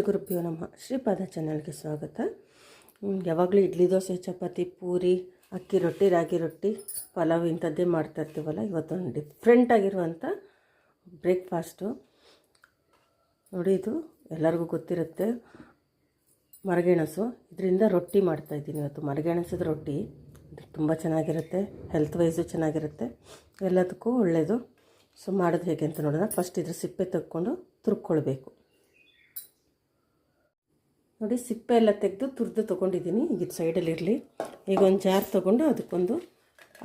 ಶ್ರೀ ಗುರುಭ್ಯೋ ನಮಃ. ಶ್ರೀಪಾದ ಚಾನಲ್ಗೆ ಸ್ವಾಗತ. ಯಾವಾಗಲೂ ಇಡ್ಲಿ ದೋಸೆ, ಚಪಾತಿ, ಪೂರಿ, ಅಕ್ಕಿ ರೊಟ್ಟಿ, ರಾಗಿ ರೊಟ್ಟಿ, ಪಲಾವ್ ಇಂಥದ್ದೇ ಮಾಡ್ತಾ ಇರ್ತೀವಲ್ಲ, ಇವತ್ತೊಂದು ಡಿಫ್ರೆಂಟ್ ಆಗಿರುವಂಥ ಬ್ರೇಕ್ಫಾಸ್ಟು ನೋಡಿ ಇದು ಎಲ್ಲರಿಗೂ ಗೊತ್ತಿರುತ್ತೆ, ಮರಗೆಣಸು. ಇದರಿಂದ ರೊಟ್ಟಿ ಮಾಡ್ತಾಯಿದ್ದೀನಿ ಇವತ್ತು. ಮರಗೆಣಸದ ರೊಟ್ಟಿ, ಇದು ತುಂಬ ಚೆನ್ನಾಗಿರುತ್ತೆ ಹೆಲ್ತ್ ವೈಸು ಚೆನ್ನಾಗಿರುತ್ತೆ, ಎಲ್ಲದಕ್ಕೂ ಒಳ್ಳೆಯದು ಸೊ ಮಾಡೋದು ಹೇಗೆ ಅಂತ ನೋಡೋಣ. ಫಸ್ಟ್ ಇದ್ರ ಸಿಪ್ಪೆ ತಕ್ಕೊಂಡು ತುರ್ಕೊಳ್ಬೇಕು. ನೋಡಿ ಸಿಪ್ಪೆ ಎಲ್ಲ ತೆಗೆದು ತುರಿದು ತೊಗೊಂಡಿದ್ದೀನಿ. ಈಗ ಇದು ಸೈಡಲ್ಲಿ ಇರಲಿ. ಈಗ ಒಂದು ಜಾರ್ ತೊಗೊಂಡು ಅದಕ್ಕೊಂದು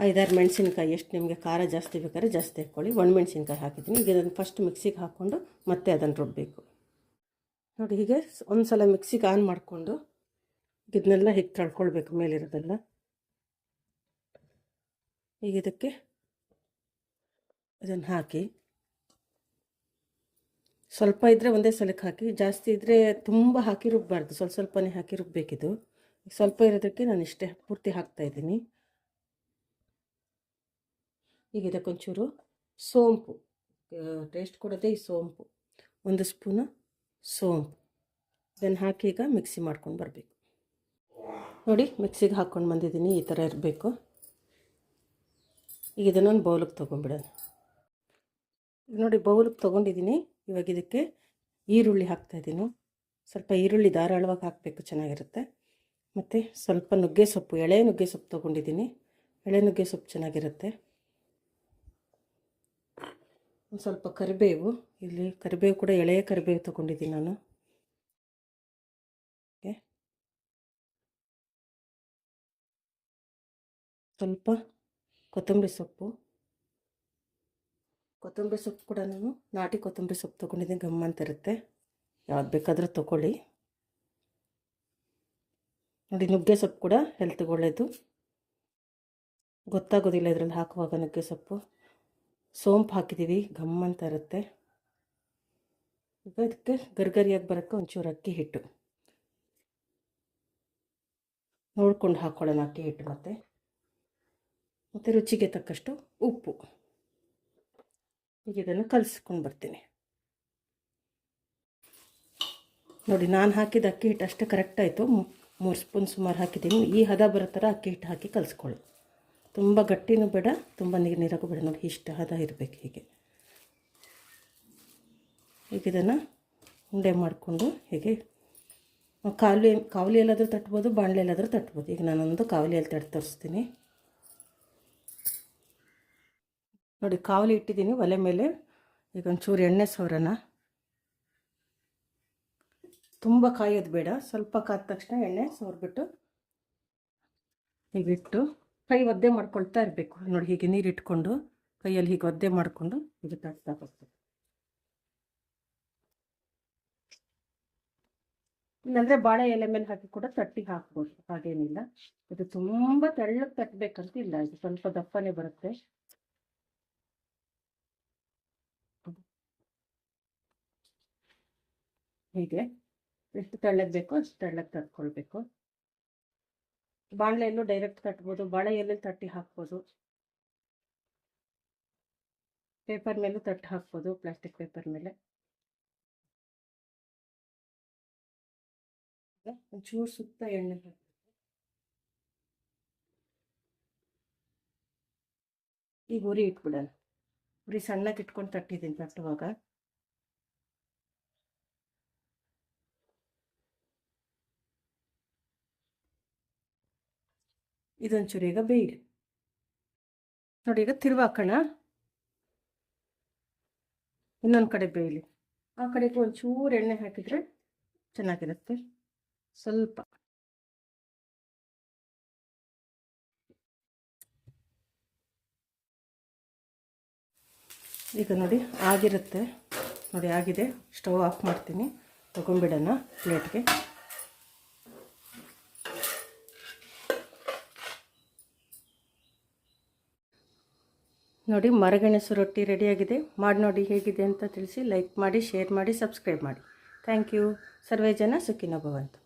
ಐದಾರು ಮೆಣಸಿನ್ಕಾಯಿ, ಎಷ್ಟು ನಿಮಗೆ ಖಾರ ಜಾಸ್ತಿ ಬೇಕಾದ್ರೆ ಜಾಸ್ತಿ ಹಾಕ್ಕೊಳ್ಳಿ. ಒಣ ಮೆಣಸಿನ್ಕಾಯಿ ಹಾಕಿದ್ದೀನಿ. ಈಗ ಅದನ್ನು ಫಸ್ಟ್ ಮಿಕ್ಸಿಗೆ ಹಾಕ್ಕೊಂಡು ಮತ್ತೆ ಅದನ್ನು ರುಬ್ಬಬೇಕು ನೋಡಿ ಹೀಗೆ ಒಂದು ಸಲ ಮಿಕ್ಸಿಗೆ ಆನ್ ಮಾಡಿಕೊಂಡು ಇದನ್ನೆಲ್ಲ ಹೀಗೆ ತಳ್ಕೊಳ್ಬೇಕು ಮೇಲಿರೋದೆಲ್ಲ. ಈಗ ಇದಕ್ಕೆ ಇದನ್ನು ಹಾಕಿ ಸ್ವಲ್ಪ ಇದ್ದರೆ ಒಂದೇ ಸಲಕ್ಕೆ ಹಾಕಿ, ಜಾಸ್ತಿ ಇದ್ದರೆ ತುಂಬ ಹಾಕಿ ರುಬ್ಬಾರ್ದು. ಸ್ವಲ್ಪ ಸ್ವಲ್ಪನೇ ಹಾಕಿ ರುಬ್ಬಬೇಕಿದು ಸ್ವಲ್ಪ ಇರೋದಕ್ಕೆ ನಾನು ಇಷ್ಟೇ ಪೂರ್ತಿ ಹಾಕ್ತಾಯಿದ್ದೀನಿ ಈಗ ಇದಕ್ಕೊಂಚೂರು ಸೋಂಪು. ಟೇಸ್ಟ್ ಕೊಡೋದೇ ಈ ಸೋಂಪು. ಒಂದು ಸ್ಪೂನು ಸೋಂಪು. ಇದನ್ನು ಹಾಕಿ ಈಗ ಮಿಕ್ಸಿ ಮಾಡ್ಕೊಂಡು ಬರಬೇಕು. ನೋಡಿ ಮಿಕ್ಸಿಗೆ ಹಾಕ್ಕೊಂಡು ಬಂದಿದ್ದೀನಿ, ಈ ಥರ ಇರಬೇಕು. ಈಗ ಇದನ್ನೊಂದು ಬೌಲಿಗೆ ತೊಗೊಂಬಿಡೋಣ ನೋಡಿ ಬೌಲಿಗೆ ತೊಗೊಂಡಿದ್ದೀನಿ ಇವಾಗ ಇದಕ್ಕೆ ಈರುಳ್ಳಿ ಹಾಕ್ತಾಯಿದ್ದೀನಿ ಸ್ವಲ್ಪ ಈರುಳ್ಳಿ ಧಾರಾಳವಾಗಿ ಹಾಕಬೇಕು, ಚೆನ್ನಾಗಿರುತ್ತೆ. ಮತ್ತು ಸ್ವಲ್ಪ ನುಗ್ಗೆ ಸೊಪ್ಪು, ಎಳೆ ನುಗ್ಗೆ ಸೊಪ್ಪು ತೊಗೊಂಡಿದ್ದೀನಿ ಎಳೆ ನುಗ್ಗೆ ಸೊಪ್ಪು ಚೆನ್ನಾಗಿರುತ್ತೆ. ಒಂದು ಸ್ವಲ್ಪ ಕರಿಬೇವು. ಇಲ್ಲಿ ಕರಿಬೇವು ಕೂಡ, ಎಳೆಯ ಕರಿಬೇವು ತೊಗೊಂಡಿದ್ದೀನಿ ನಾನು. ಸ್ವಲ್ಪ ಕೊತ್ತಂಬರಿ ಸೊಪ್ಪು. ಕೊತ್ತಂಬರಿ ಸೊಪ್ಪು ಕೂಡ ನಾನು ನಾಟಿ ಕೊತ್ತಂಬರಿ ಸೊಪ್ಪು ತೊಗೊಂಡಿದ್ದೀನಿ ಗಮ್ ಅಂತ ಇರುತ್ತೆ ಯಾವ್ದು ಬೇಕಾದರೂ ತೊಗೊಳ್ಳಿ. ನೋಡಿ, ನುಗ್ಗೆ ಸೊಪ್ಪು ಕೂಡ ಹೆಲ್ತ್ಗೆ ಒಳ್ಳೆಯದು ಗೊತ್ತಾಗೋದಿಲ್ಲ ಇದರಲ್ಲಿ ಹಾಕುವಾಗ ನುಗ್ಗೆ ಸೊಪ್ಪು. ಸೋಂಪು ಹಾಕಿದ್ದೀವಿ ಗಮ್ ಅಂತ ಇರುತ್ತೆ ಈಗ ಇದಕ್ಕೆ ಗರ್ಗರಿಯಾಗಿ ಬರೋಕ್ಕೆ ಒಂಚೂರು ಅಕ್ಕಿ ಹಿಟ್ಟು. ನೋಡ್ಕೊಂಡು ಹಾಕ್ಕೊಳ್ಳೋಣ ಅಕ್ಕಿ ಹಿಟ್ಟು ಮತ್ತು. ಮತ್ತು ರುಚಿಗೆ ತಕ್ಕಷ್ಟು ಉಪ್ಪು. ಈಗ ಇದನ್ನು ಕಲಿಸ್ಕೊಂಡು ಬರ್ತೀನಿ. ನೋಡಿ, ನಾನು ಹಾಕಿದ ಅಕ್ಕಿ ಹಿಟ್ಟು ಅಷ್ಟೇ ಕರೆಕ್ಟ್ ಆಯಿತು. ಮೂರು ಸ್ಪೂನ್ ಸುಮಾರು ಹಾಕಿದ್ದೀನಿ. ಈ ಹದ ಬರೋ ಥರ ಅಕ್ಕಿ ಹಿಟ್ಟು ಹಾಕಿ ಕಲಿಸ್ಕೊಳ್ಳಿ. ತುಂಬ ಗಟ್ಟಿನೂ ಬೇಡ, ತುಂಬ ನೀರು, ನೀರಾಗೂ ಬೇಡ. ನೋಡಿ, ಇಷ್ಟು ಹದ ಇರಬೇಕು ಹೀಗೆ. ಈಗ ಇದನ್ನು ಉಂಡೆ ಮಾಡಿಕೊಂಡು ಹೀಗೆ. ಕಾವಲಿ ಕಾವಲಿ ಎಲ್ಲಾದರೂ ತಟ್ಬೋದು, ಬಾಣಲೆ ಎಲ್ಲಾದರೂ ತಟ್ಬೋದು. ಈಗ ನಾನೊಂದು ಕಾವಲಿಯಲ್ಲಿ ತಟ್ಟು ತೋರಿಸ್ತೀನಿ. ನೋಡಿ, ಕಾವಲಿ ಇಟ್ಟಿದ್ದೀನಿ. ಒಲೆ ಮೇಲೆ ಈಗ ಒಂಚೂರು ಎಣ್ಣೆ ಸೋರೋಣ ತುಂಬ ಕಾಯೋದು ಬೇಡ. ಸ್ವಲ್ಪ ಕಾದ ತಕ್ಷಣ ಎಣ್ಣೆ ಸೋರ್ಬಿಟ್ಟು ಹೀಗಿಟ್ಟು ಕೈ ಒದ್ದೆ ಮಾಡ್ಕೊಳ್ತಾ ಇರಬೇಕು. ನೋಡಿ, ಹೀಗೆ ನೀರು ಇಟ್ಕೊಂಡು ಕೈಯಲ್ಲಿ ಹೀಗೆ ಒದ್ದೆ ಮಾಡಿಕೊಂಡು ಇದು ತಟ್ತಾ ಹೋಗ್ಬೇಕು ಇಲ್ಲಾಂದರೆ ಬಾಳೆ ಎಲೆ ಮೇಲೆ ಹಾಕಿ ಕೂಡ ತಟ್ಟಿ ಹಾಕ್ಬೋದು. ಹಾಗೇನಿಲ್ಲ. ಇದು ತುಂಬ ತೆಳ್ಳಗೆ ತಟ್ಟಬೇಕಂತ ಇಲ್ಲ. ಇದು ಸ್ವಲ್ಪ ದಪ್ಪನೇ ಬರುತ್ತೆ. ಹೀಗೆ? ಎಷ್ಟು ತೆಳ್ಳಗೆ ಬೇಕೋ, ಅಷ್ಟು ತೆಳ್ಳಗೆ ತಟ್ಕೊಳ್ಬೇಕು. ಬಾಣಲೆಯಲ್ಲೂ ಡೈರೆಕ್ಟ್ ತಟ್ಬೋದು ಬಾಳೆ ಎಲೆ ತಟ್ಟಿ ಹಾಕ್ಬೋದು. ಪೇಪರ್ ಮೇಲೂ ತಟ್ಟಿ ಹಾಕ್ಬೋದು ಪ್ಲಾಸ್ಟಿಕ್ ಪೇಪರ್ ಮೇಲೆ. ಒಂಚೂರು ಸುತ್ತ ಎಣ್ಣೆ ಈಗ ಉರಿ ಇಟ್ಬಿಡೋಣ. ಉರಿ ಸಣ್ಣಕ್ಕೆ ಇಟ್ಕೊಂಡು ತಟ್ಟಿದ್ದೀನಿ, ತಟ್ಟುವಾಗ. ಇದೊಂಚೂರು ಈಗ ಬೇಯಿರಿ. ನೋಡಿ ಈಗ ತಿರುವಾಕೋಣ. ಇನ್ನೊಂದು ಕಡೆ ಬೇಯಲಿ. ಆ ಕಡೆಗೆ ಒಂಚೂರು ಎಣ್ಣೆ ಹಾಕಿದರೆ ಚೆನ್ನಾಗಿರುತ್ತೆ. ಸ್ವಲ್ಪ. ಈಗ ನೋಡಿ ಆಗಿರುತ್ತೆ. ನೋಡಿ ಆಗಿದೆ. ಸ್ಟವ್ ಆಫ್ ಮಾಡ್ತೀನಿ. ತೊಗೊಂಬಿಡೋಣ ಪ್ಲೇಟ್ಗೆ. ನೋಡಿ, ಮರಗೆಣಸು ರೊಟ್ಟಿ ರೆಡಿಯಾಗಿದೆ. ಮಾಡಿ ನೋಡಿ ಹೇಗಿದೆ ಅಂತ ತಿಳಿಸಿ ಲೈಕ್ ಮಾಡಿ, ಶೇರ್ ಮಾಡಿ, ಸಬ್ಸ್ಕ್ರೈಬ್ ಮಾಡಿ. Thank you. ಸರ್ವೇ ಜನ ಸುಖಿನೋ ಭವಂತು.